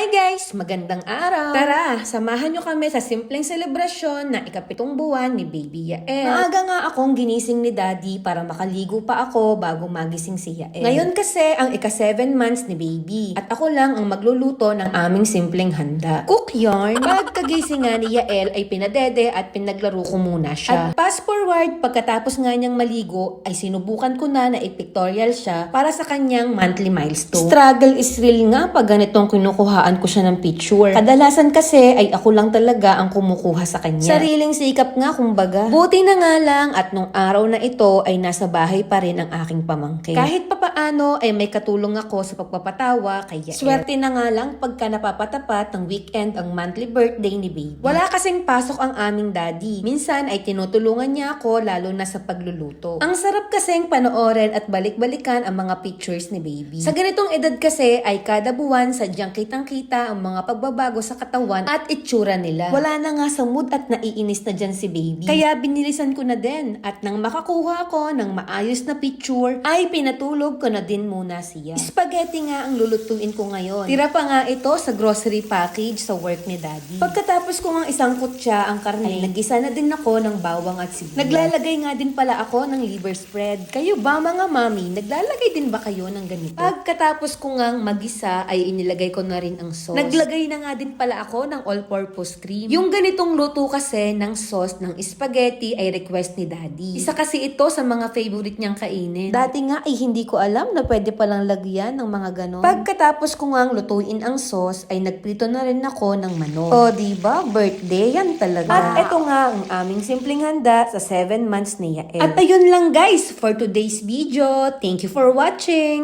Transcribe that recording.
Hi guys! Magandang araw! Tara, samahan nyo kami sa simpleng selebrasyon na ikapitong buwan ni Baby Yael. Maaga nga akong ginising ni Daddy para makaligo pa ako bago magising si Yael. Ngayon kasi ang ika-7 months ni Baby at ako lang ang magluluto ng aming simpleng handa. Cook yarn! Pagkagising nga ni Yael ay pinadede at pinaglaro ko muna siya. At fast forward, pagkatapos nga niyang maligo ay sinubukan ko na na i-pictorial siya para sa kanyang monthly milestone. Struggle is real nga pag ganitong kinukuhaan ko siya ng picture. Kadalasan kasi ay ako lang talaga ang kumukuha sa kanya. Sariling sikap nga kumbaga. Buti na nga lang at nung araw na ito ay nasa bahay pa rin ang aking pamangkin. Kahit papaano ay may katulong ako sa pagpapatawa kay Yael. Swerte na nga lang pagka napapatapat ng weekend ang monthly birthday ni baby. Wala kasing pasok ang aming daddy. Minsan ay tinutulungan niya ako lalo na sa pagluluto. Ang sarap kasing panoorin at balik-balikan ang mga pictures ni baby. Sa ganitong edad kasi ay kada buwan sadyang kitang-kita ang mga pagbabago sa katawan at itsura nila. Wala na nga sa mood at naiinis na dyan si baby. Kaya binilisan ko na din at nang makakuha ko ng maayos na picture ay pinatulog ko na din muna siya. Spaghetti nga ang lulutuin ko ngayon. Tira pa nga ito sa grocery package sa work ni daddy. Pagkatapos ko nga isang kutsa ang karne, ay nagisa na din ako ng bawang at sibuyas. Naglalagay nga din pala ako ng liver spread. Kayo ba mga mami, naglalagay din ba kayo ng ganito? Pagkatapos ko nga magisa ay inilagay ko na rin ang sauce. Naglagay na nga din pala ako ng all-purpose cream. Yung ganitong luto kasi ng sauce ng spaghetti ay request ni daddy. Isa kasi ito sa mga favorite niyang kainin. Dati nga ay hindi ko alam na pwede palang lagyan ng mga ganon. Pagkatapos ko nga lutuin ang sauce ay nagprito na rin ako ng manok. O diba, birthday yan talaga. At ito nga ang aming simpleng handa sa 7 months ni Yael. At ayun lang guys for today's video. Thank you for watching!